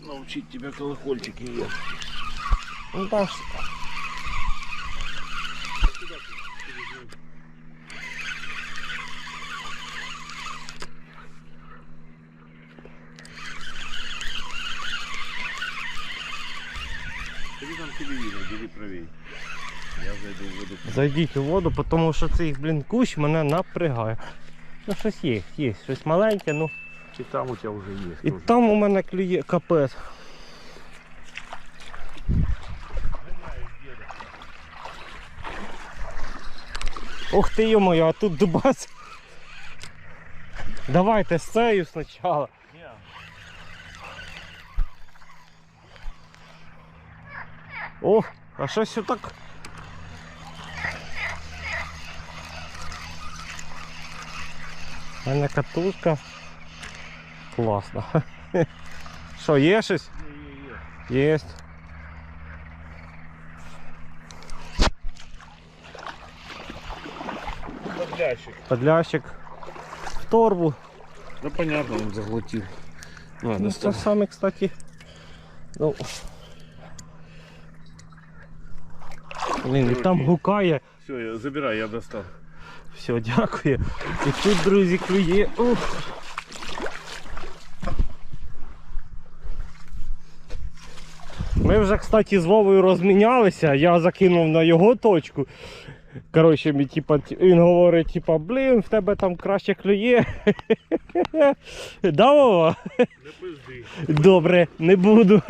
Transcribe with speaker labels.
Speaker 1: научить тебя колокольчики ехать.
Speaker 2: Ну там ж...
Speaker 1: Иди там телевизор, бери правее. Я зайду в воду.
Speaker 2: Зайдіть у воду, тому що цей, блін, кущ мене напрягає. Ну щось є, є, щось маленьке, ну.
Speaker 1: И там у тебя уже есть.
Speaker 2: І
Speaker 1: тоже.
Speaker 2: там у мене клює капець. Ух ти йому, а тут дубас. Давайте з цією спочатку. О, а щось отак. У мене катушка. Класно. Що, є щось?
Speaker 1: не, не.
Speaker 2: Єсть.
Speaker 1: Подлящик.
Speaker 2: Подлящик. В торбу.
Speaker 1: Да понятно, он заглотил. Ладно,
Speaker 2: Ну, це саме, кстати. Ну. Блін, і там гукає.
Speaker 1: Все, я, забирай, я достал.
Speaker 2: Все, дякую. І тут, друзі, клює. Ух. Ми вже, кстати, з Вовою розмінялися, я закинув на його точку. Коротше, мені, типа, він говорить, типа, блін, в тебе там краще клює. Да, Вова?
Speaker 1: Не пизди.
Speaker 2: Добре, не буду.